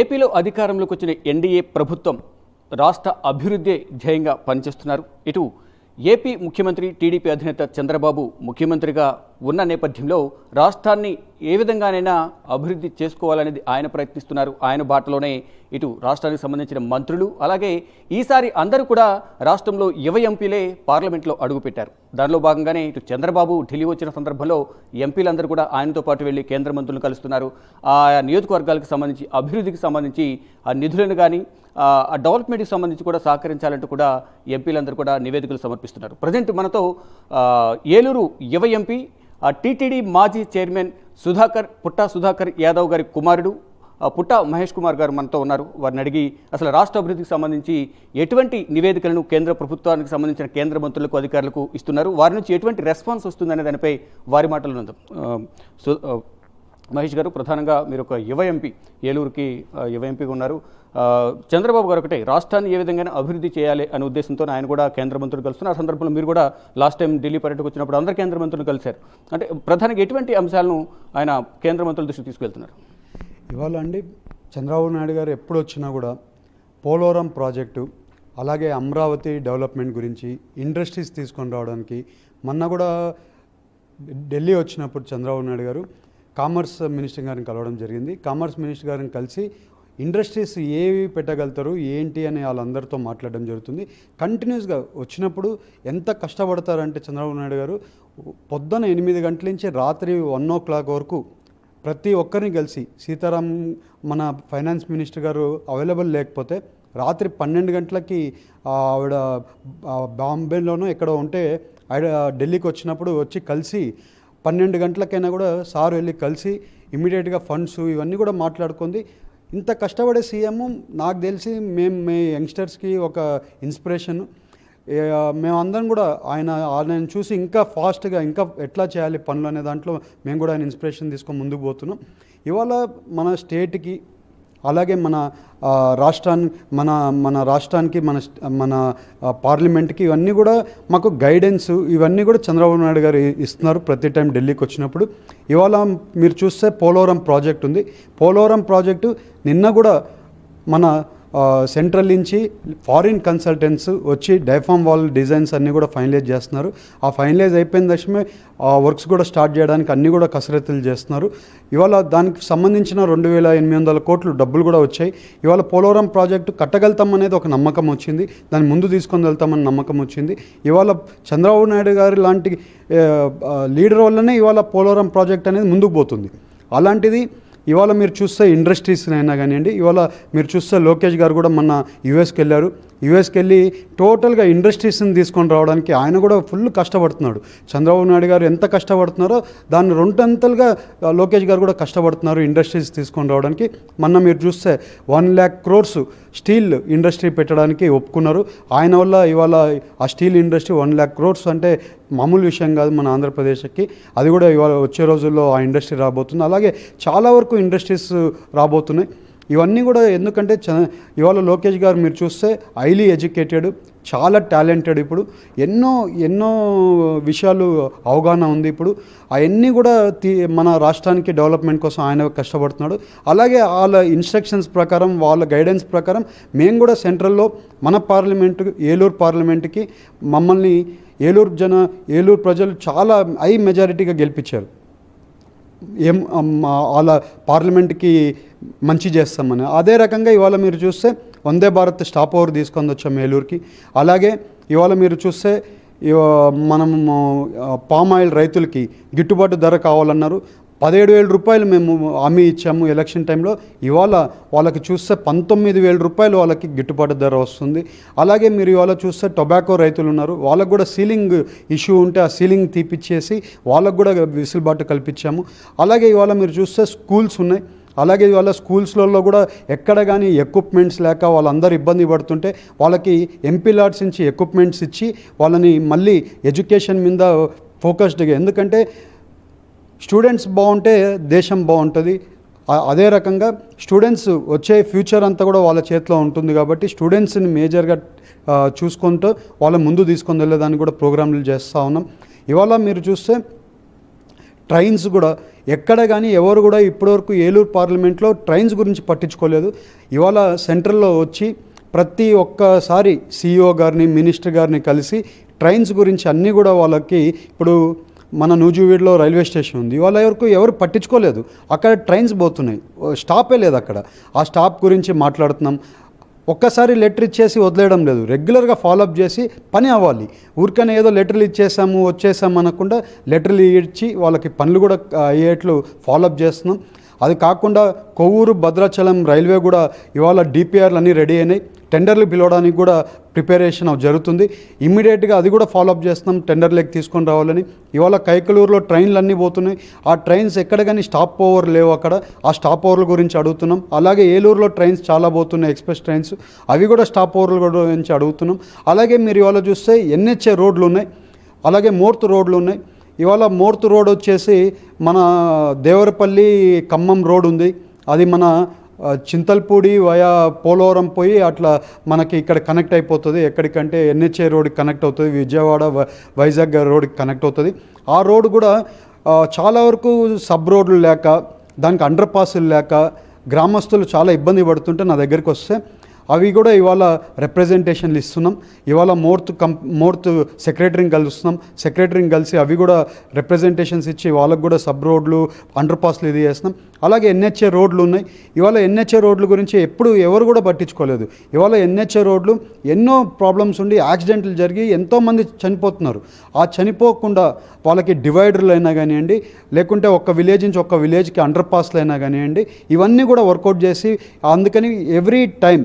ఏపీలో అధికారంలోకి వచ్చిన ఎన్డీఏ ప్రభుత్వం రాష్ట్ర అభివృద్ధి ధ్యేయంగా పనిచేస్తున్నారు. ఇటు ఏపీ ముఖ్యమంత్రి టీడీపీ అధినేత చంద్రబాబు ముఖ్యమంత్రిగా ఉన్న నేపథ్యంలో రాష్ట్రాన్ని ఏ విధంగానైనా అభివృద్ధి చేసుకోవాలనేది ఆయన ప్రయత్నిస్తున్నారు. ఆయన బాటలోనే ఇటు రాష్ట్రానికి సంబంధించిన మంత్రులు అలాగే ఈసారి అందరూ కూడా రాష్ట్రంలో యువ ఎంపీలే పార్లమెంట్లో అడుగుపెట్టారు దానిలో భాగంగానే ఇటు చంద్రబాబు ఢిల్లీ వచ్చిన సందర్భంలో ఎంపీలందరూ కూడా ఆయనతో పాటు వెళ్ళి కేంద్ర మంత్రులను కలుస్తున్నారు. ఆ నియోజకవర్గాలకు సంబంధించి అభివృద్ధికి సంబంధించి ఆ నిధులను కానీ ఆ డెవలప్మెంట్కి సంబంధించి కూడా సహకరించాలంటూ కూడా ఎంపీలందరూ కూడా నివేదికలు సమర్పిస్తున్నారు. ప్రజెంట్ మనతో ఏలూరు యువ ఎంపీ టీటీడీ మాజీ చైర్మన్ సుధాకర్ పుట్టా సుధాకర్ యాదవ్ గారి కుమారుడు పుట్ట మహేష్ కుమార్ గారు మనతో ఉన్నారు. వారిని అడిగి అసలు రాష్ట్ర అభివృద్ధికి సంబంధించి ఎటువంటి నివేదికలను కేంద్ర ప్రభుత్వానికి సంబంధించిన కేంద్ర మంత్రులకు అధికారులకు ఇస్తున్నారు? వారి నుంచి ఎటువంటి రెస్పాన్స్ వస్తుందనే దానిపై వారి మాటలు మహేష్ గారు ప్రధానంగా మీరు ఒక యువ ఎంపీ ఏలూరుకి యువ ఎంపీగా ఉన్నారు. చంద్రబాబు గారు ఒకటే రాష్ట్రాన్ని ఏ విధంగా అభివృద్ధి చేయాలి అనే ఉద్దేశంతో ఆయన కూడా కేంద్ర మంత్రులు కలుస్తున్నారు. ఆ సందర్భంలో మీరు కూడా లాస్ట్ టైం ఢిల్లీ పర్యటనకు వచ్చినప్పుడు అందరు కేంద్ర మంత్రులు కలిశారు. అంటే ప్రధానంగా ఎటువంటి అంశాలను ఆయన కేంద్ర మంత్రుల దృష్టికి తీసుకెళ్తున్నారు? ఇవాళ అండి చంద్రబాబు నాయుడు గారు ఎప్పుడు వచ్చినా కూడా పోలవరం ప్రాజెక్టు అలాగే అమరావతి డెవలప్మెంట్ గురించి ఇండస్ట్రీస్ తీసుకొని రావడానికి మొన్న కూడా ఢిల్లీ వచ్చినప్పుడు చంద్రబాబు నాయుడు గారు కామర్స్ మినిస్టర్ గారిని కలవడం జరిగింది. కామర్స్ మినిస్టర్ గారిని కలిసి ఇండస్ట్రీస్ ఏవి పెట్టగలుగుతారు ఏంటి అని వాళ్ళందరితో మాట్లాడడం జరుగుతుంది. కంటిన్యూస్గా వచ్చినప్పుడు ఎంత కష్టపడతారంటే చంద్రబాబు నాయుడు గారు పొద్దున ఎనిమిది గంటల నుంచి రాత్రి వన్ ఓ క్లాక్ వరకు ప్రతి ఒక్కరిని కలిసి సీతారాం మన ఫైనాన్స్ మినిస్టర్ గారు అవైలబుల్ లేకపోతే రాత్రి పన్నెండు గంటలకి ఆవిడ బాంబేలోనో ఎక్కడో ఉంటే ఆవిడ ఢిల్లీకి వచ్చినప్పుడు వచ్చి కలిసి పన్నెండు గంటలకైనా కూడా సార్ వెళ్ళి కలిసి ఇమీడియట్గా ఫండ్స్ ఇవన్నీ కూడా మాట్లాడుకుంది. ఇంత కష్టపడే సీఎం నాకు తెలిసి మేము మీ యంగ్స్టర్స్కి ఒక ఇన్స్పిరేషన్. మేమందరం కూడా ఆయన ఆయన చూసి ఇంకా ఫాస్ట్గా ఇంకా ఎట్లా చేయాలి పనులు అనే దాంట్లో మేము కూడా ఆయన ఇన్స్పిరేషన్ తీసుకొని ముందుకు పోతున్నాం. ఇవాళ మన స్టేట్కి అలాగే మన రాష్ట్రాన్ని మన మన రాష్ట్రానికి మన మన పార్లమెంట్కి ఇవన్నీ కూడా మాకు గైడెన్స్ ఇవన్నీ కూడా చంద్రబాబు నాయుడు గారు ఇస్తున్నారు ప్రతి టైం ఢిల్లీకి వచ్చినప్పుడు. ఇవాళ మీరు చూస్తే పోలవరం ప్రాజెక్ట్ ఉంది. పోలవరం ప్రాజెక్టు నిన్న కూడా మన సెంట్రల్ నుంచి ఫారిన్ కన్సల్టెంట్స్ వచ్చి డైఫామ్ వాల్ డిజైన్స్ అన్నీ కూడా ఫైనలైజ్ చేస్తున్నారు. ఆ ఫైనలైజ్ అయిపోయిన దశమే ఆ వర్క్స్ కూడా స్టార్ట్ చేయడానికి అన్నీ కూడా కసరత్తులు చేస్తున్నారు. ఇవాళ దానికి సంబంధించిన రెండు వేల ఎనిమిది వందల కోట్లు డబ్బులు కూడా వచ్చాయి. ఇవాళ పోలవరం ప్రాజెక్టు కట్టగలుగుతాం అనేది ఒక నమ్మకం వచ్చింది. దాన్ని ముందు తీసుకొని వెళ్తామని నమ్మకం వచ్చింది. ఇవాళ చంద్రబాబు నాయుడు గారి లాంటి లీడర్ వల్లనే ఇవాళ పోలవరం ప్రాజెక్ట్ అనేది ముందుకు పోతుంది. అలాంటిది ఇవాళ మీరు చూస్తే ఇండస్ట్రీస్ అయినా కానివ్వండి ఇవాళ మీరు చూస్తే లోకేష్ గారు కూడా మొన్న యూఎస్కి వెళ్ళారు. యూఎస్కి వెళ్ళి టోటల్గా ఇండస్ట్రీస్ని తీసుకొని రావడానికి ఆయన కూడా ఫుల్ కష్టపడుతున్నాడు. చంద్రబాబు నాయుడు గారు ఎంత కష్టపడుతున్నారో దాన్ని రెండంతలుగా లోకేష్ గారు కూడా కష్టపడుతున్నారు ఇండస్ట్రీస్ తీసుకొని రావడానికి. మొన్న మీరు చూస్తే one lakh crores steel industry పెట్టడానికి ఒప్పుకున్నారు. ఆయన వల్ల ఇవాళ ఆ steel industry one lakh crores అంటే మామూలు విషయం కాదు మన ఆంధ్రప్రదేశ్కి. అది కూడా ఇవాళ వచ్చే రోజుల్లో ఆ ఇండస్ట్రీ రాబోతుంది. అలాగే చాలా వరకు ఇండస్ట్రీస్ రాబోతున్నాయి. ఇవన్నీ కూడా ఎందుకంటే చ ఇవాళ లోకేష్ గారు మీరు చూస్తే హైలీ ఎడ్యుకేటెడ్ చాలా టాలెంటెడ్ ఇప్పుడు. ఎన్నో ఎన్నో విషయాలు అవగాహన ఉంది ఇప్పుడు. అవన్నీ కూడా తీ మన రాష్ట్రానికి డెవలప్మెంట్ కోసం ఆయన కష్టపడుతున్నాడు. అలాగే వాళ్ళ ఇన్స్ట్రక్షన్స్ ప్రకారం వాళ్ళ గైడెన్స్ ప్రకారం మేము కూడా సెంట్రల్లో మన పార్లమెంటు ఏలూరు పార్లమెంట్కి మమ్మల్ని ఏలూరు జన ఏలూరు ప్రజలు చాలా హై మెజారిటీగా గెలిపించారు. ఏం వాళ్ళ పార్లమెంట్కి మంచి చేస్తామని. అదే రకంగా ఇవాళ మీరు చూస్తే వందే భారత్ స్టాప్ ఓవర్ తీసుకొని వచ్చాం మేలూరుకి. అలాగే ఇవాళ మీరు చూస్తే మనము పామ్ ఆయిల్ రైతులకి గిట్టుబాటు ధర కావాలన్నారు. పదిహేడు వేల రూపాయలు మేము హామీ ఇచ్చాము ఎలక్షన్ టైంలో. ఇవాళ వాళ్ళకి చూస్తే పంతొమ్మిది వేల రూపాయలు వాళ్ళకి గిట్టుబాటు ధర వస్తుంది. అలాగే మీరు ఇవాళ చూస్తే టొబాకో రైతులు ఉన్నారు. వాళ్ళకు కూడా సీలింగ్ ఇష్యూ ఉంటే ఆ సీలింగ్ తీపిచ్చేసి వాళ్ళకు కూడా విసులుబాటు కల్పించాము. అలాగే ఇవాళ మీరు చూస్తే స్కూల్స్ ఉన్నాయి. అలాగే వాళ్ళ స్కూల్స్లలో కూడా ఎక్కడ కానీ ఎక్విప్మెంట్స్ లేక వాళ్ళందరూ ఇబ్బంది పడుతుంటే వాళ్ళకి ఎంపీ లాడ్స్ నుంచి ఎక్విప్మెంట్స్ ఇచ్చి వాళ్ళని మళ్ళీ ఎడ్యుకేషన్ మీద ఫోకస్డ్గా ఎందుకంటే స్టూడెంట్స్ బాగుంటే దేశం బాగుంటుంది. అదే రకంగా స్టూడెంట్స్ వచ్చే ఫ్యూచర్ అంతా కూడా వాళ్ళ చేతిలో ఉంటుంది కాబట్టి స్టూడెంట్స్ని మేజర్గా చూసుకుంటూ వాళ్ళ ముందు తీసుకొని వెళ్ళేదానికి కూడా ప్రోగ్రాంలు చేస్తూ ఉన్నాం. ఇవాళ మీరు చూస్తే ట్రైన్స్ కూడా ఎక్కడ కానీ ఎవరు కూడా ఇప్పటివరకు ఏలూరు పార్లమెంట్లో ట్రైన్స్ గురించి పట్టించుకోలేదు. ఇవాళ సెంట్రల్లో వచ్చి ప్రతి ఒక్కసారి సీఈఓ గారిని మినిస్టర్ గారిని కలిసి ట్రైన్స్ గురించి అన్నీ కూడా వాళ్ళకి ఇప్పుడు మన నూజువీడ్లో రైల్వే స్టేషన్ ఉంది. వాళ్ళ ఎవరికి ఎవరు పట్టించుకోలేదు. అక్కడ ట్రైన్స్ పోతున్నాయి. స్టాపే లేదు అక్కడ. ఆ స్టాప్ గురించి మాట్లాడుతున్నాం. ఒక్కసారి లెటర్ ఇచ్చేసి వదిలేయడం లేదు. రెగ్యులర్గా ఫాలోఅప్ చేసి పని అవ్వాలి. ఊరికనే ఏదో లెటర్లు ఇచ్చేసాము వచ్చేసాము అనకుండా లెటర్లు ఇచ్చి వాళ్ళకి పనులు కూడా అయ్యేట్లు ఫాలోఅప్ చేస్తున్నాం. అది కాకుండా కొవ్వూరు భద్రాచలం రైల్వే కూడా ఇవాళ డిపిఆర్లు అన్నీ రెడీ అయినాయి. టెండర్లు పిలవడానికి కూడా ప్రిపరేషన్ జరుగుతుంది. ఇమ్మీడియట్గా అది కూడా ఫాలోఅప్ చేస్తున్నాం టెండర్లోకి తీసుకొని రావాలని. ఇవాళ కైకలూరులో ట్రైన్లు అన్నీ పోతున్నాయి. ఆ ట్రైన్స్ ఎక్కడ కానీ స్టాప్ ఓవర్ లేవు అక్కడ. ఆ స్టాప్ ఓవర్ల గురించి అడుగుతున్నాం. అలాగే ఏలూరులో ట్రైన్స్ చాలా పోతున్నాయి ఎక్స్ప్రెస్ ట్రైన్స్. అవి కూడా స్టాప్ ఓవర్ల గురించి అడుగుతున్నాం. అలాగే మీరు ఇవాళ చూస్తే ఎన్హెచ్ఏ రోడ్లు ఉన్నాయి. అలాగే మోర్త్ రోడ్లు ఉన్నాయి. ఇవాళ మోర్త్ రోడ్ వచ్చేసి మన దేవరపల్లి ఖమ్మం రోడ్ ఉంది. అది మన చింతల్పూడి వయా పోలవరం పోయి అట్లా మనకి ఇక్కడ కనెక్ట్ అయిపోతుంది. ఎక్కడికంటే ఎన్హెచ్ఏ రోడ్కి కనెక్ట్ అవుతుంది విజయవాడ వైజాగ్ రోడ్కి కనెక్ట్ అవుతుంది. ఆ రోడ్ కూడా చాలా వరకు సబ్ రోడ్లు లేక దానికి అండర్ పాసులు లేక గ్రామస్తులు చాలా ఇబ్బంది పడుతుంటే నా దగ్గరికి వస్తే అవి కూడా ఇవాళ రిప్రజెంటేషన్లు ఇస్తున్నాం. ఇవాళ మోర్త్ కం మోర్త్ సెక్రటరీని కలుస్తున్నాం. సెక్రటరీని కలిసి అవి కూడా రిప్రజెంటేషన్స్ ఇచ్చి వాళ్ళకు కూడా సబ్ రోడ్లు అండర్ పాస్లు ఇది చేస్తున్నాం. అలాగే ఎన్హెచ్ఏ రోడ్లు ఉన్నాయి. ఇవాళ ఎన్హెచ్ఏ రోడ్ల గురించి ఎప్పుడు ఎవరు కూడా పట్టించుకోలేదు. ఇవాళ ఎన్హెచ్ఏ రోడ్లు ఎన్నో ప్రాబ్లమ్స్ ఉండి యాక్సిడెంట్లు జరిగి ఎంతోమంది చనిపోతున్నారు. ఆ చనిపోకుండా వాళ్ళకి డివైడర్లు అయినా కానివ్వండి లేకుంటే ఒక విలేజ్ నుంచి ఒక విలేజ్కి అండర్ పాస్లు అయినా కానివ్వండి ఇవన్నీ కూడా వర్కౌట్ చేసి అందుకని ఎవ్రీ టైం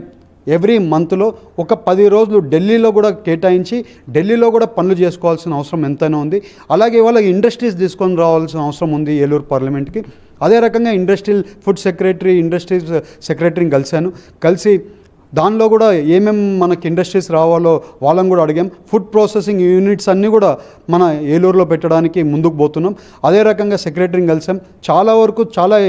ఎవ్రీ మంత్లో ఒక పది రోజులు ఢిల్లీలో కూడా కేటాయించి ఢిల్లీలో కూడా పనులు చేసుకోవాల్సిన అవసరం ఎంతైనా ఉంది. అలాగే ఇవాళ ఇండస్ట్రీస్ తీసుకొని రావాల్సిన అవసరం ఉంది ఏలూరు పార్లమెంట్కి. అదే రకంగా ఇండస్ట్రియల్ ఫుడ్ సెక్రటరీ ఇండస్ట్రీస్ సెక్రటరీని కలిశాను. కలిసి దానిలో కూడా ఏమేం మనకి ఇండస్ట్రీస్ రావాలో వాళ్ళని కూడా అడిగాం. ఫుడ్ ప్రాసెసింగ్ యూనిట్స్ అన్నీ కూడా మన ఏలూరులో పెట్టడానికి ముందుకు పోతున్నాం. అదే రకంగా సెక్రటరీని కలిసాం చాలా వరకు చాలా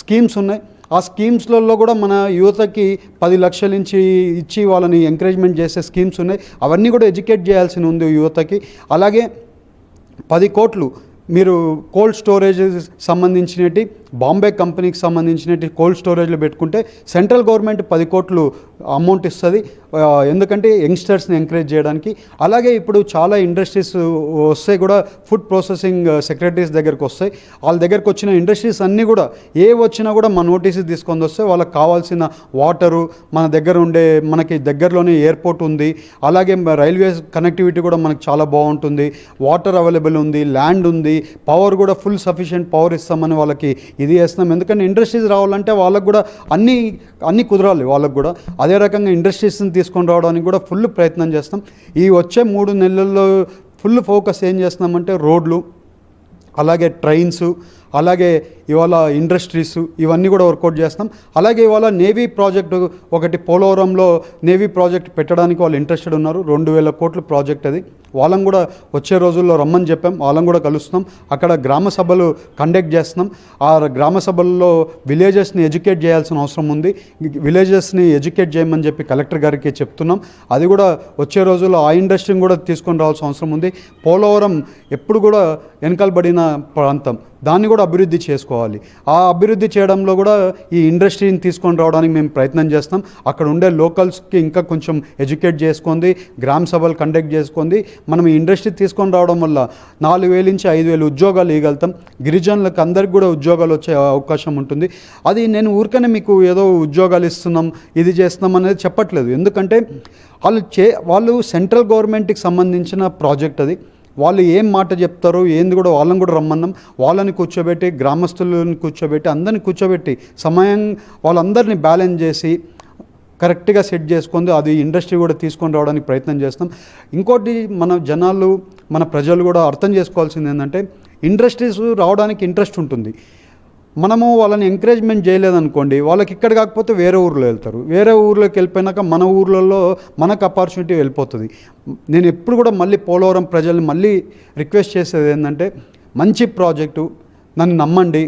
స్కీమ్స్ ఉన్నాయి. ఆ స్కీమ్స్లలో కూడా మన యువతకి పది లక్షల నుంచి ఇచ్చి వాళ్ళని ఎంకరేజ్మెంట్ చేసే స్కీమ్స్ ఉన్నాయి. అవన్నీ కూడా ఎడ్యుకేట్ చేయాల్సి ఉంది యువతకి. అలాగే పది కోట్లు మీరు కోల్డ్ స్టోరేజ్ సంబంధించినటి బాంబే కంపెనీకి సంబంధించినటి కోల్డ్ స్టోరేజ్లో పెట్టుకుంటే సెంట్రల్ గవర్నమెంట్ పది కోట్లు అమౌంట్ ఇస్తుంది. ఎందుకంటే యంగ్స్టర్స్ని ఎంకరేజ్ చేయడానికి. అలాగే ఇప్పుడు చాలా ఇండస్ట్రీస్ వస్తే కూడా ఫుడ్ ప్రాసెసింగ్ సెక్రటరీస్ దగ్గరకు వస్తాయి. వాళ్ళ దగ్గరకు వచ్చిన ఇండస్ట్రీస్ అన్నీ కూడా ఏ వచ్చినా కూడా మన నోటీసులు తీసుకొని వస్తే వాళ్ళకి కావాల్సిన వాటరు మన దగ్గర ఉండే మనకి దగ్గరలోనే ఎయిర్పోర్ట్ ఉంది. అలాగే రైల్వేస్ రైల్వే కనెక్టివిటీ కూడా మనకు చాలా బాగుంటుంది. వాటర్ అవైలబుల్ ఉంది ల్యాండ్ ఉంది పవర్ కూడా ఫుల్ సఫిషియెంట్ పవర్ ఇస్తామని వాళ్ళకి ఇది చేస్తున్నాం. ఎందుకంటే ఇండస్ట్రీస్ రావాలంటే వాళ్ళకు కూడా అన్నీ అన్ని కుదరాలి వాళ్ళకు కూడా. అదే రకంగా ఇండస్ట్రీస్ని తీసుకొని రావడానికి కూడా ఫుల్ ప్రయత్నం చేస్తాం. ఈ వచ్చే మూడు నెలల్లో ఫుల్ ఫోకస్ ఏం చేస్తున్నామంటే రోడ్లు అలాగే ట్రైన్స్ అలాగే ఇవాళ ఇండస్ట్రీస్ ఇవన్నీ కూడా వర్కౌట్ చేస్తున్నాం. అలాగే ఇవాళ నేవీ ప్రాజెక్టు ఒకటి పోలవరంలో నేవీ ప్రాజెక్ట్ పెట్టడానికి వాళ్ళు ఇంట్రెస్టెడ్ ఉన్నారు. రెండు వేల కోట్ల ప్రాజెక్ట్ అది. వాళ్ళని కూడా వచ్చే రోజుల్లో రమ్మని చెప్పాం. వాళ్ళని కూడా కలుస్తున్నాం. అక్కడ గ్రామ సభలు కండక్ట్ చేస్తున్నాం. ఆ గ్రామ సభల్లో విలేజెస్ని ఎడ్యుకేట్ చేయాల్సిన అవసరం ఉంది. విలేజెస్ని ఎడ్యుకేట్ చేయమని చెప్పి కలెక్టర్ గారికి చెప్తున్నాం. అది కూడా వచ్చే రోజుల్లో ఆ ఇండస్ట్రీని కూడా తీసుకొని రావాల్సిన అవసరం ఉంది. పోలవరం ఎప్పుడు కూడా వెనకాలబడిన ప్రాంతం. దాన్ని కూడా అభివృద్ధి చేసుకోవాలి. ఆ అభివృద్ధి చేయడంలో కూడా ఈ ఇండస్ట్రీని తీసుకొని రావడానికి మేము ప్రయత్నం చేస్తాం. అక్కడ ఉండే లోకల్స్కి ఇంకా కొంచెం ఎడ్యుకేట్ చేసుకుంది గ్రామ సభలు కండక్ట్ చేసుకుంది. మనం ఈ ఇండస్ట్రీ తీసుకొని రావడం వల్ల నాలుగు వేల నుంచి ఐదు వేలు ఉద్యోగాలు ఇవ్వగలుగుతాం. గిరిజనులకు అందరికి కూడా ఉద్యోగాలు వచ్చే అవకాశం ఉంటుంది. అది నేను ఊరికనే మీకు ఏదో ఉద్యోగాలు ఇస్తున్నాం ఇది చేస్తున్నాం అనేది చెప్పట్లేదు. ఎందుకంటే వాళ్ళు చే వాళ్ళు సెంట్రల్ గవర్నమెంట్కి సంబంధించిన ప్రాజెక్ట్ అది. వాళ్ళు ఏం మాట చెప్తారో ఏంది కూడా వాళ్ళని కూడా రమ్మన్నాం. వాళ్ళని కూర్చోబెట్టి గ్రామస్తులను కూర్చోబెట్టి అందరిని కూర్చోబెట్టి సమయం వాళ్ళందరినీ బ్యాలెన్స్ చేసి కరెక్ట్గా సెట్ చేసుకుంది. అది ఇండస్ట్రీ కూడా తీసుకొని రావడానికి ప్రయత్నం చేస్తాం ఇంకోటి మన జనాలు మన ప్రజలు కూడా అర్థం చేసుకోవాల్సింది ఏంటంటే ఇండస్ట్రీస్ రావడానికి ఇంట్రెస్ట్ ఉంటుంది. మనము వాళ్ళని ఎంకరేజ్మెంట్ చేయలేదనుకోండి వాళ్ళకి ఇక్కడ కాకపోతే వేరే ఊర్లో వెళ్తారు. వేరే ఊర్లోకి వెళ్ళిపోయినాక మన ఊర్లలో మనకు అపార్చునిటీ వెళ్ళిపోతుంది. నేను ఎప్పుడు కూడా మళ్ళీ పోలవరం ప్రజల్ని మళ్ళీ రిక్వెస్ట్ చేసేది ఏంటంటే మంచి ప్రాజెక్టు నన్ను నమ్మండి.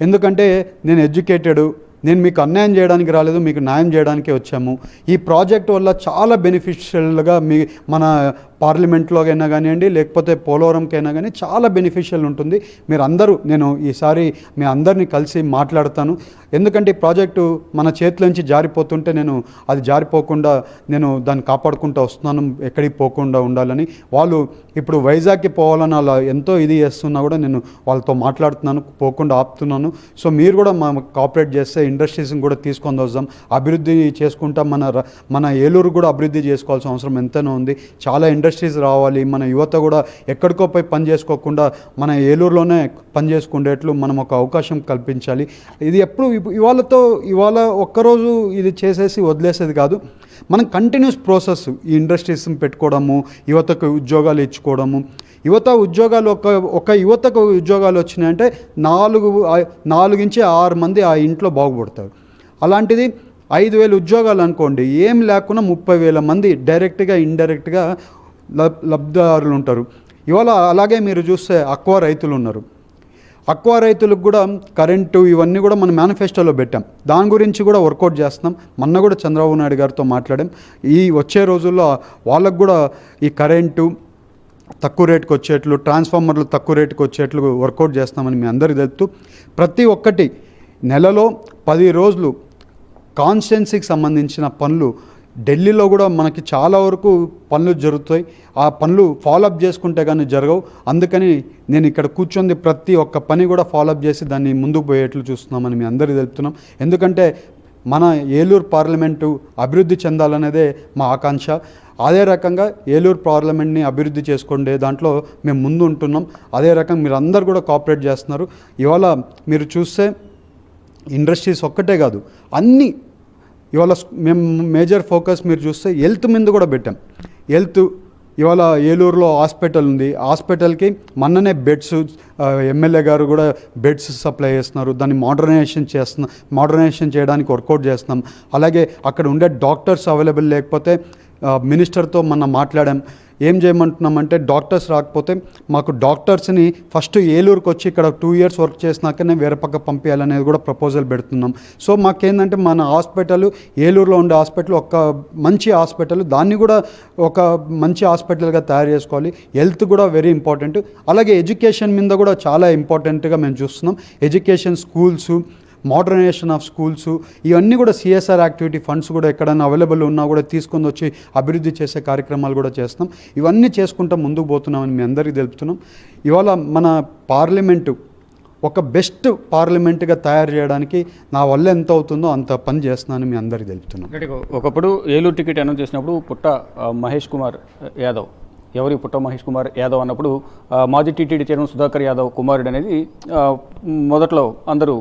ఎందుకంటే నేను ఎడ్యుకేటెడ్ నేను మీకు అన్యాయం చేయడానికి రాలేదు మీకు న్యాయం చేయడానికే వచ్చాము. ఈ ప్రాజెక్ట్ వల్ల చాలా బెనిఫిషియల్గా మీ మన పార్లమెంట్లోకైనా కానివ్వండి లేకపోతే పోలవరంకైనా కానీ చాలా బెనిఫిషియల్ ఉంటుంది. మీరు అందరూ నేను ఈసారి మీ అందరినీ కలిసి మాట్లాడతాను. ఎందుకంటే ఈ ప్రాజెక్టు మన చేతిలోంచి జారిపోతుంటే నేను అది జారిపోకుండా నేను దాన్ని కాపాడుకుంటూ వస్తున్నాను ఎక్కడికి పోకుండా ఉండాలని. వాళ్ళు ఇప్పుడు వైజాగ్కి పోవాలని అలా ఎంతో ఇది చేస్తున్నా కూడా నేను వాళ్ళతో మాట్లాడుతున్నాను పోకుండా ఆపుతున్నాను. సో మీరు కూడా మా కోఆపరేట్ చేస్తే ఇండస్ట్రీస్ని కూడా తీసుకొని వద్దాం. అభివృద్ధి చేసుకుంటా మన మన ఏలూరు కూడా అభివృద్ధి చేసుకోవాల్సిన అవసరం ఎంతైనా ఉంది. చాలా ఇండస్ట్రీస్ రావాలి మన యువత కూడా ఎక్కడికో పోయి పని చేసుకోకుండా మన ఏలూరులోనే పని చేసుకునేట్లు మనం ఒక అవకాశం కల్పించాలి. ఇది ఎప్పుడు ఇవాళతో ఇవాళ ఒక్కరోజు ఇది చేసేసి వదిలేసేది కాదు. మనం కంటిన్యూస్ ప్రాసెస్ ఈ ఇండస్ట్రీస్ పెట్టుకోవడము యువతకు ఉద్యోగాలు ఇచ్చుకోవడము. యువత ఉద్యోగాలు ఒక ఒక యువతకు ఉద్యోగాలు వచ్చినాయంటే నాలుగు ఆ- నాలుగు నుంచి ఆరు మంది ఆ ఇంట్లో బాగుపడతారు. అలాంటిది ఐదు వేలు ఉద్యోగాలు అనుకోండి ఏం లేకుండా ముప్పై వేల మంది డైరెక్ట్గా ఇండైరెక్ట్గా లబ్ధిదారులు ఉంటారు. ఇవాళ అలాగే మీరు చూస్తే అక్వా రైతులు ఉన్నారు. అక్వా రైతులకు కూడా కరెంటు ఇవన్నీ కూడా మనం మేనిఫెస్టోలో పెట్టాం. దాని గురించి కూడా వర్కౌట్ చేస్తున్నాం. మొన్న కూడా చంద్రబాబు నాయుడు గారితో మాట్లాడాం. ఈ వచ్చే రోజుల్లో వాళ్ళకు కూడా ఈ కరెంటు తక్కువ రేటుకు వచ్చేట్లు ట్రాన్స్ఫార్మర్లు తక్కువ రేటుకి వచ్చేట్లు వర్కౌట్ చేస్తామని మీ అందరికీ తెలుపుతూ ప్రతి ఒక్కటి నెలలో పది రోజులు కాన్స్టెన్సీకి సంబంధించిన పనులు ఢిల్లీలో కూడా మనకి చాలా వరకు పనులు జరుగుతాయి. ఆ పనులు ఫాలోఅప్ చేసుకుంటే కానీ జరగవు. అందుకని నేను ఇక్కడ కూర్చొని ప్రతి ఒక్క పని కూడా ఫాలోఅప్ చేసి దాన్ని ముందుకు పోయేట్లు చూస్తున్నామని మీ అందరికీ తెలుపుతున్నాం. ఎందుకంటే మన ఏలూరు పార్లమెంటు అభివృద్ధి చెందాలనేదే మా ఆకాంక్ష. అదే రకంగా ఏలూరు పార్లమెంట్ని అభివృద్ధి చేసుకుండే దాంట్లో మేము ముందు ఉంటున్నాం. అదే రకంగా మీరు అందరు కూడా కోఆపరేట్ చేస్తున్నారు. ఇవాళ మీరు చూస్తే ఇండస్ట్రీస్ ఒక్కటే కాదు అన్నీ ఇవాళ మేము మేజర్ ఫోకస్ మీరు చూస్తే హెల్త్ మీద కూడా పెట్టాం. హెల్త్ ఇవాళ ఏలూరులో హాస్పిటల్ ఉంది. హాస్పిటల్కి మొన్ననే బెడ్స్ ఎమ్మెల్యే గారు కూడా బెడ్స్ సప్లై చేస్తున్నారు. దాన్ని మోడర్నైజేషన్ చేస్తున్నాం మోడర్నైజేషన్ చేయడానికి వర్కౌట్ చేస్తున్నాం. అలాగే అక్కడ ఉండే డాక్టర్స్ అవైలబుల్ లేకపోతే మినిస్టర్తో మొన్న మాట్లాడాం. ఏం చేయమంటున్నామంటే డాక్టర్స్ రాకపోతే మాకు డాక్టర్స్ని ఫస్ట్ ఏలూరుకి వచ్చి ఇక్కడ టూ ఇయర్స్ వర్క్ చేసినాకనే వేరే పక్క పంపించాలనేది కూడా ప్రపోజల్ పెడుతున్నాం. సో మాకేందంటే మన హాస్పిటల్ ఏలూరులో ఉండే హాస్పిటల్ ఒక మంచి హాస్పిటల్ దాన్ని కూడా ఒక మంచి హాస్పిటల్గా తయారు చేసుకోవాలి. హెల్త్ కూడా వెరీ ఇంపార్టెంట్. అలాగే ఎడ్యుకేషన్ మీద కూడా చాలా ఇంపార్టెంట్గా మేము చూస్తున్నాం. Education schools modernisation of schools ఇవన్నీ కూడా సిఎస్ఆర్ యాక్టివిటీ ఫండ్స్ కూడా ఎక్కడైనా అవైలబుల్ ఉన్నా కూడా తీసుకొని వచ్చి అభివృద్ధి చేసే కార్యక్రమాలు కూడా చేస్తాం. ఇవన్నీ చేసుకుంటూ ముందుకు పోతున్నామని మీ అందరికీ తెలుపుతున్నాం. ఇవాళ మన పార్లమెంటు ఒక బెస్ట్ పార్లమెంట్గా తయారు చేయడానికి నా వల్ల ఎంత అవుతుందో అంత పని చేస్తున్నాను మీ అందరికీ తెలుపుతున్నాను ఒకప్పుడు ఏలూరు టికెట్ అనౌన్స్ చేసినప్పుడు పుట్ట మహేష్ కుమార్ యాదవ్ ఎవరి పుట్ట మహేష్ కుమార్ యాదవ్ అన్నప్పుడు మాజీ టీటీడీ చైర్మన్ సుధాకర్ యాదవ్ కుమారుడు అనేది మొదట్లో అందరూ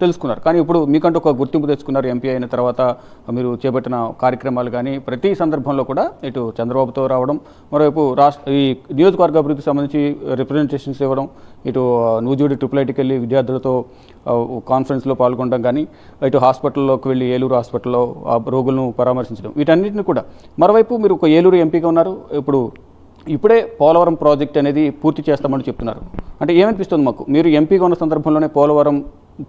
తెలుసుకున్నారు. కానీ ఇప్పుడు మీకంటూ ఒక గుర్తింపు తెచ్చుకున్నారు ఎంపీ అయిన తర్వాత మీరు చేపట్టిన కార్యక్రమాలు కానీ ప్రతి సందర్భంలో కూడా ఇటు చంద్రబాబుతో రావడం మరోవైపు రాష్ట్ర ఈ నియోజకవర్గ అభివృద్ధికి సంబంధించి రిప్రజెంటేషన్స్ ఇవ్వడం ఇటు నూజూడి ట్రిపుల్ ఐటీకి వెళ్ళి విద్యార్థులతో కాన్ఫరెన్స్లో పాల్గొనడం కానీ ఇటు హాస్పిటల్లోకి వెళ్ళి ఏలూరు హాస్పిటల్లో ఆ రోగులను పరామర్శించడం వీటన్నిటిని కూడా. మరోవైపు మీరు ఒక ఏలూరు ఎంపీగా ఉన్నారు. ఇప్పుడు ఇప్పుడే పోలవరం ప్రాజెక్ట్ అనేది పూర్తి చేస్తామని చెప్తున్నారు. అంటే ఏమనిపిస్తుంది మాకు? మీరు ఎంపీగా ఉన్న సందర్భంలోనే పోలవరం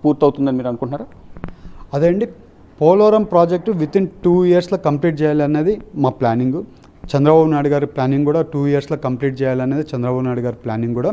పూర్తవుతుందని మీరు అనుకుంటున్నారా? అదే అండి Polavaram project with in two ఇయర్స్లో కంప్లీట్ చేయాలనేది మా ప్లానింగ్ చంద్రబాబు నాయుడు గారి ప్లానింగ్ కూడా టూ ఇయర్స్లో కంప్లీట్ చేయాలనేది చంద్రబాబు నాయుడు గారి ప్లానింగ్ కూడా.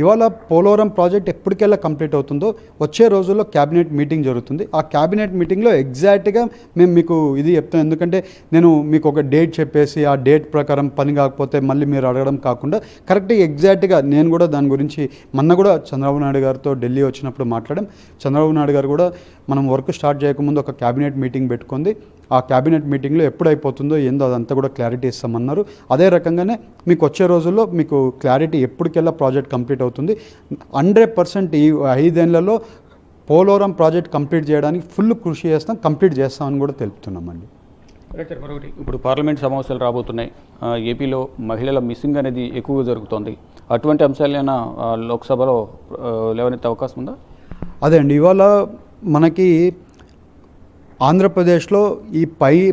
ఇవాళ పోలవరం ప్రాజెక్ట్ ఎప్పటికెల్లా కంప్లీట్ అవుతుందో వచ్చే రోజుల్లో క్యాబినెట్ మీటింగ్ జరుగుతుంది. ఆ క్యాబినెట్ మీటింగ్లో ఎగ్జాక్ట్గా మేము మీకు ఇది చెప్తాం. ఎందుకంటే నేను మీకు ఒక డేట్ చెప్పేసి ఆ డేట్ ప్రకారం పని కాకపోతే మళ్ళీ మీరు అడగడం కాకుండా కరెక్ట్గా ఎగ్జాక్ట్గా నేను కూడా దాని గురించి మొన్న కూడా చంద్రబాబు నాయుడు గారితో ఢిల్లీ వచ్చినప్పుడు మాట్లాడాం. చంద్రబాబు నాయుడు గారు కూడా మనం వర్క్ స్టార్ట్ చేయకముందు ఒక క్యాబినెట్ మీటింగ్ పెట్టుకుంది. ఆ క్యాబినెట్ మీటింగ్లో ఎప్పుడు అయిపోతుందో ఏందో అదంతా కూడా క్లారిటీ ఇస్తామన్నారు. అదే రకంగానే మీకు వచ్చే రోజుల్లో మీకు క్లారిటీ ఎప్పటికెల్లా ప్రాజెక్ట్ కంప్లీట్ అవుతుంది. హండ్రెడ్ పర్సెంట్ ఈ ఐదేళ్ళలో పోలవరం ప్రాజెక్ట్ కంప్లీట్ చేయడానికి ఫుల్ కృషి చేస్తాం కంప్లీట్ చేస్తామని కూడా తెలుపుతున్నామండి. మరొకటి. ఇప్పుడు పార్లమెంట్ సమావేశాలు రాబోతున్నాయి. ఏపీలో మహిళల మిస్సింగ్ అనేది ఎక్కువగా జరుగుతోంది. అటువంటి అంశాలైనా లోక్సభలో లేవనెత్తే అవకాశం ఉందా? అదే అండి ఇవాళ మనకి ఆంధ్రప్రదేశ్లో ఈ పై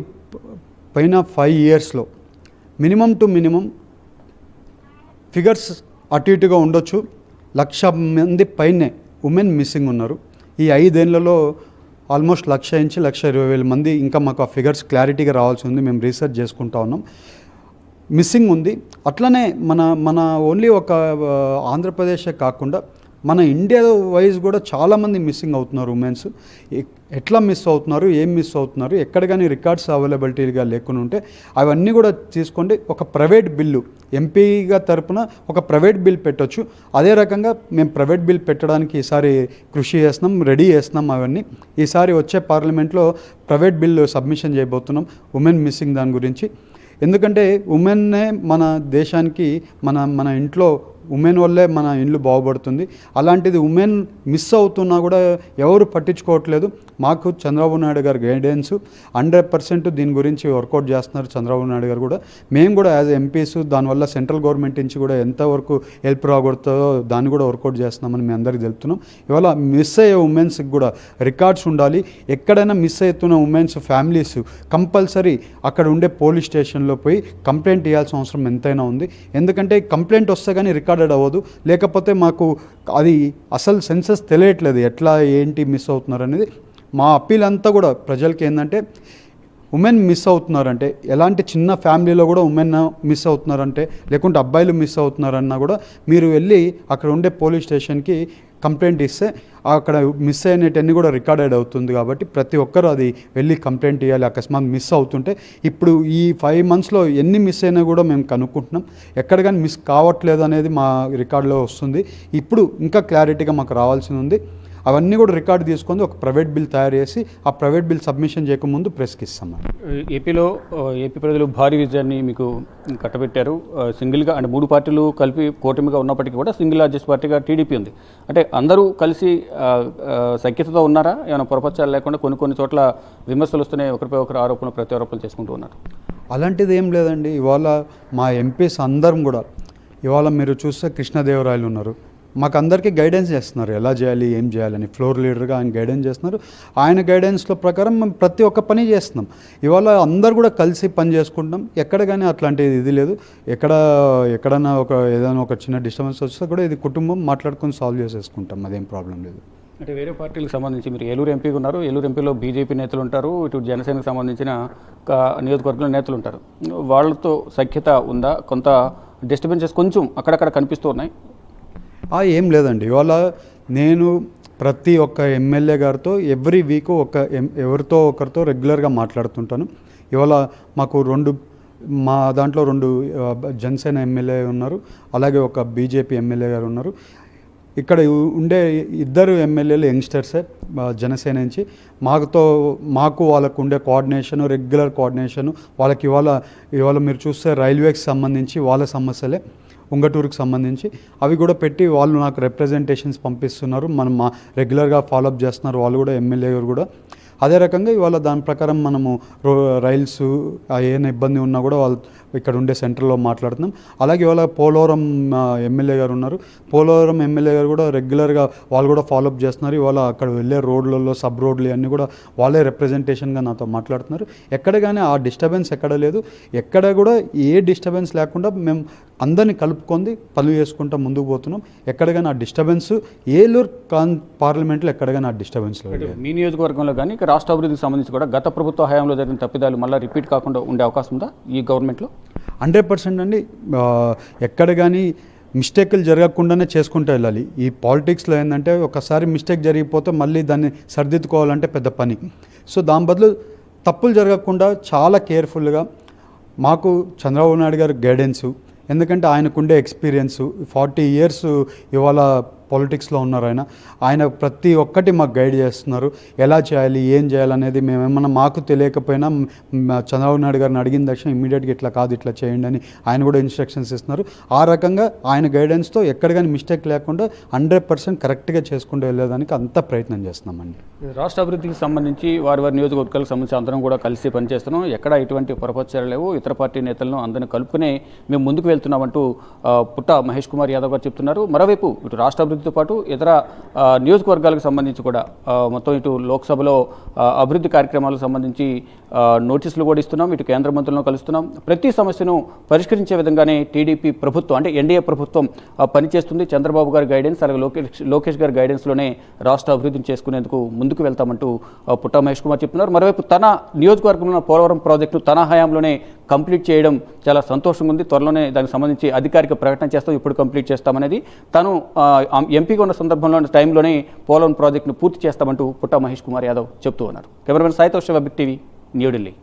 పైన ఫైవ్ ఇయర్స్లో మినిమం టు మినిమం ఫిగర్స్ అటు ఇటుగా ఉండొచ్చు. లక్ష మంది పైనే ఉమెన్ మిస్సింగ్ ఉన్నారు. ఈ ఐదేళ్ళలో ఆల్మోస్ట్ లక్ష నుంచి లక్ష ఇరవై వేల మంది ఇంకా మాకు ఆ ఫిగర్స్ క్లారిటీగా రావాల్సి ఉంది. మేము రీసెర్చ్ చేసుకుంటా ఉన్నాం. మిస్సింగ్ ఉంది. అట్లనే మన మన ఓన్లీ ఒక ఆంధ్రప్రదేశే కాకుండా మన ఇండియా వైజ్ కూడా చాలామంది మిస్సింగ్ అవుతున్నారు ఉమెన్స్ ఎట్లా మిస్ అవుతున్నారు ఏం మిస్ అవుతున్నారు ఎక్కడ కానీ రికార్డ్స్ అవైలబిలిటీగా లేకుండా ఉంటే అవన్నీ కూడా తీసుకోండి. ఒక ప్రైవేట్ బిల్లు ఎంపీగా తరపున ఒక ప్రైవేట్ బిల్ పెట్టొచ్చు. అదే రకంగా మేము ప్రైవేట్ బిల్ పెట్టడానికి ఈసారి కృషి చేస్తున్నాం రెడీ చేస్తున్నాం అవన్నీ. ఈసారి వచ్చే పార్లమెంట్లో ప్రైవేట్ బిల్లు సబ్మిషన్ చేయబోతున్నాం. ఉమెన్ మిస్సింగ్ దాని గురించి. ఎందుకంటే ఉమెన్నే మన దేశానికి మన మన ఇంట్లో ఉమెన్ వల్లే మన ఇల్లు బాగుపడుతుంది. అలాంటిది ఉమెన్ మిస్ అవుతున్నా కూడా ఎవరు పట్టించుకోవట్లేదు. మాకు చంద్రబాబు నాయుడు గారి గైడెన్స్ హండ్రెడ్ పర్సెంట్ దీని గురించి వర్కౌట్ చేస్తున్నారు చంద్రబాబు నాయుడు గారు కూడా. మేము కూడా యాజ్ ఎంపీస్ దానివల్ల సెంట్రల్ గవర్నమెంట్ నుంచి కూడా ఎంతవరకు హెల్ప్ రాకూడదో దాన్ని కూడా వర్కౌట్ చేస్తున్నామని మేము అందరికీ తెలుపుతున్నాం. ఇవాళ మిస్ అయ్యే ఉమెన్స్కి కూడా రికార్డ్స్ ఉండాలి. ఎక్కడైనా మిస్ అవుతున్న ఉమెన్స్ ఫ్యామిలీస్ కంపల్సరీ అక్కడ ఉండే పోలీస్ స్టేషన్లో పోయి కంప్లైంట్ ఇవ్వాల్సిన అవసరం ఎంతైనా ఉంది. ఎందుకంటే కంప్లైంట్ వస్తే కానీ రికార్డెడ్ అవ్వదు. లేకపోతే మాకు అది అసలు సెన్సెస్ తెలియట్లేదు. ఎట్లా ఏంటి మిస్ అవుతున్నారు అనేది. మా అప్పీల్ అంతా కూడా ప్రజలకి ఏంటంటే ఉమెన్ మిస్ అవుతున్నారంటే ఎలాంటి చిన్న ఫ్యామిలీలో కూడా ఉమెన్ మిస్ అవుతున్నారంటే లేకుంటే అబ్బాయిలు మిస్ అవుతున్నారన్నా కూడా మీరు వెళ్ళి అక్కడ ఉండే పోలీస్ స్టేషన్కి కంప్లైంట్ ఇస్తే అక్కడ మిస్ అయినటన్నీ కూడా రికార్డెడ్ అవుతుంది కాబట్టి ప్రతి ఒక్కరు అది వెళ్ళి కంప్లైంట్ ఇవ్వాలి. అకస్మాత్ మిస్ అవుతుంటే ఇప్పుడు ఈ ఫైవ్ మంత్స్లో ఎన్ని మిస్ అయినా కూడా మేము కనుక్కుంటున్నాం. ఎక్కడ కానీ మిస్ కావట్లేదు అనేది మా రికార్డులో వస్తుంది. ఇప్పుడు ఇంకా క్లారిటీగా మాకు రావాల్సి ఉంది. అవన్నీ కూడా రికార్డు తీసుకొని ఒక ప్రైవేట్ బిల్ తయారు చేసి ఆ ప్రైవేట్ బిల్ సబ్మిషన్ చేయకముందు ప్రెస్కి ఇస్తాం ఏపీలో ఏపీ ప్రజలు భారీ విజయాన్ని మీకు కట్టబెట్టారు. సింగిల్గా అంటే మూడు పార్టీలు కలిపి కూటమిగా ఉన్నప్పటికీ కూడా సింగిల్ లార్జెస్ట్ పార్టీగా టీడీపీ ఉంది. అంటే అందరూ కలిసి సఖ్యతతో ఉన్నారా? ఏమైనా పొరపచ్చాలు లేకుండా కొన్ని కొన్ని చోట్ల విమర్శలు వస్తున్నాయి. ఒకరిపై ఒకరు ఆరోపణలు ప్రత్యారోపణలు చేసుకుంటూ ఉన్నారు. అలాంటిది ఏం లేదండి. ఇవాళ మా ఎంపీస్ అందరం కూడా ఇవాళ మీరు చూస్తే కృష్ణదేవరాయలు ఉన్నారు. మాకు అందరికీ గైడెన్స్ చేస్తున్నారు. ఎలా చేయాలి ఏం చేయాలని. ఫ్లోర్ లీడర్గా ఆయన గైడెన్స్ చేస్తున్నారు. ఆయన గైడెన్స్లో ప్రకారం మేము ప్రతి ఒక్క పని చేస్తున్నాం. ఇవాళ అందరు కూడా కలిసి పని చేసుకుంటాం ఎక్కడ కానీ అట్లాంటి ఇది లేదు. ఎక్కడ ఎక్కడన్నా ఒక ఏదైనా ఒక చిన్న డిస్టర్బెన్స్ వస్తే కూడా ఇది కుటుంబం మాట్లాడుకొని సాల్వ్ చేసేసుకుంటాం. అదేం ప్రాబ్లం లేదు. అంటే వేరే పార్టీలకు సంబంధించి మీరు ఏలూరు ఎంపీగా ఉన్నారు. ఏలూరు ఎంపీలో బీజేపీ నేతలు ఉంటారు. ఇటు జనసేనకు సంబంధించిన నియోజకవర్గంలో నేతలు ఉంటారు. వాళ్ళతో సఖ్యత ఉందా? కొంత డిస్టర్బెన్సెస్ కొంచెం అక్కడక్కడ కనిపిస్తూ ఉన్నాయి. ఏం లేదండి. ఇవాళ నేను ప్రతి ఒక్క ఎమ్మెల్యే గారితో ఎవ్రీ వీక్ ఒక ఎం ఎవరితో ఒకరితో రెగ్యులర్గా మాట్లాడుతుంటాను. ఇవాళ మాకు రెండు మా దాంట్లో రెండు జనసేన ఎమ్మెల్యే ఉన్నారు. అలాగే ఒక బీజేపీ ఎమ్మెల్యే గారు ఉన్నారు. ఇక్కడ ఉండే ఇద్దరు ఎమ్మెల్యేలు యంగ్స్టర్సే జనసేన నుంచి. మాకుతో మాకు వాళ్ళకు ఉండే కోఆర్డినేషన్ రెగ్యులర్ కోఆర్డినేషన్ వాళ్ళకి ఇవాళ ఇవాళ మీరు చూస్తే రైల్వేకి సంబంధించి వాళ్ళ సమస్యలే. ఉంగటూరుకు సంబంధించి. అవి కూడా పెట్టి వాళ్ళు నాకు రిప్రజెంటేషన్స్ పంపిస్తున్నారు. మనం మా రెగ్యులర్గా ఫాలోఅప్ చేస్తున్నారు. వాళ్ళు కూడా ఎమ్మెల్యే గారు కూడా. అదే రకంగా ఇవాళ దాని ప్రకారం మనము రో రైల్స్ ఆ ఏమైనా ఇబ్బంది ఉన్నా కూడా వాళ్ళు ఇక్కడ ఉండే సెంటర్లో మాట్లాడుతున్నాం. అలాగే ఇవాళ పోలవరం ఎమ్మెల్యే గారు ఉన్నారు. పోలవరం ఎమ్మెల్యే గారు కూడా రెగ్యులర్గా వాళ్ళు కూడా ఫాలోఅప్ చేస్తున్నారు. ఇవాళ అక్కడ వెళ్ళే రోడ్లలో సబ్ రోడ్లు అన్నీ కూడా వాళ్ళే రిప్రజెంటేషన్గా నాతో మాట్లాడుతున్నారు. ఎక్కడ కానీ ఆ డిస్టర్బెన్స్ ఎక్కడ లేదు. ఎక్కడ కూడా ఏ డిస్టర్బెన్స్ లేకుండా మేము అందరిని కలుపుకొని పనులు చేసుకుంటూ ముందుకు పోతున్నాం. ఎక్కడ కానీ ఆ డిస్టర్బెన్స్ ఏలూరు కాన్ పార్లమెంట్లో ఎక్కడ కానీ ఆ డిస్టర్బెన్స్ లేదు. మీ నియోజకవర్గంలో కానీ రాష్ట్ర అభివృద్ధికి సంబంధించి కూడా గత ప్రభుత్వ హయాంలో జరిగిన తప్పిదాలు మళ్ళీ రిపీట్ కాకుండా ఉండే అవకాశం ఉందా ఈ గవర్నమెంట్లో హండ్రెడ్ పర్సెంట్ అండి. ఎక్కడ కానీ మిస్టేక్లు జరగకుండానే చేసుకుంటూ వెళ్ళాలి. ఈ పాలిటిక్స్లో ఏంటంటే ఒకసారి మిస్టేక్ జరిగిపోతే మళ్ళీ దాన్ని సరిదిద్దుకోవాలంటే పెద్ద పని. సో దాని బదులు తప్పులు జరగకుండా చాలా కేర్ఫుల్గా మాకు చంద్రబాబు నాయుడు గారి గైడెన్సు ఎందుకంటే ఆయనకుండే ఎక్స్పీరియన్స్ ఫార్టీ ఇయర్స్ ఇవాళ పాలిటిక్స్లో ఉన్నారు ఆయన. ఆయన ప్రతి ఒక్కటి మాకు గైడ్ చేస్తున్నారు. ఎలా చేయాలి ఏం చేయాలనేది మేమేమన్నా మాకు తెలియకపోయినా చంద్రబాబు నాయుడు గారిని అడిగిన తక్షణ ఇమీడియట్గా ఇట్లా కాదు ఇట్లా చేయండి అని ఆయన కూడా ఇన్స్ట్రక్షన్స్ ఇస్తున్నారు. ఆ రకంగా ఆయన గైడెన్స్తో ఎక్కడ కానీ మిస్టేక్ లేకుండా హండ్రెడ్ పర్సెంట్ కరెక్ట్గా చేసుకుంటూ వెళ్ళేదానికి అంత ప్రయత్నం చేస్తున్నామండి. రాష్ట్ర అభివృద్ధికి సంబంధించి వారి వారి నియోజకవర్గాలకు సంబంధించి అందరం కూడా కలిసి పనిచేస్తున్నాం. ఎక్కడ ఎటువంటి పొరపచ్చారు లేవు. ఇతర పార్టీ నేతలను అందరిని కలుపుకునే మేము ముందుకు వెళ్తున్నామంటూ పుట్ట మహేష్ కుమార్ యాదవ్ గారు చెప్తున్నారు. మరోవైపు ఇటు రాష్ట్ర అభివృద్ధితో పాటు ఇతర నియోజకవర్గాలకు సంబంధించి కూడా మొత్తం ఇటు లోక్సభలో అభివృద్ధి కార్యక్రమాలకు సంబంధించి నోటీసులు కూడా ఇస్తున్నాం. ఇటు కేంద్ర మంత్రులను కలుస్తున్నాం. ప్రతి సమస్యను పరిష్కరించే విధంగానే టీడీపీ ప్రభుత్వం అంటే ఎన్డీఏ ప్రభుత్వం పనిచేస్తుంది. చంద్రబాబు గారి గైడెన్స్ అలాగే లోకేష్ లోకేష్ గారి గైడెన్స్లోనే రాష్ట్ర అభివృద్ధిని చేసుకునేందుకు ముందుకు వెళ్తామంటూ పుట్ట మహేష్ కుమార్ చెప్తున్నారు. మరోవైపు తన నియోజకవర్గంలో పోలవరం ప్రాజెక్టు తన హయాంలోనే కంప్లీట్ చేయడం చాలా సంతోషంగా ఉంది. త్వరలోనే దానికి సంబంధించి అధికారిక ప్రకటన చేస్తాం. ఇప్పుడు కంప్లీట్ చేస్తామనేది తను ఎంపీగా ఉన్న సందర్భంలో టైంలోనే పోలవరం ప్రాజెక్టును పూర్తి చేస్తామంటూ పుట్ట మహేష్ కుమార్ యాదవ్ చెప్తూ ఉన్నారు. కెమెరామెన్ సాయితో శివ బిగ్ టీవీ న్యూఢిల్లీ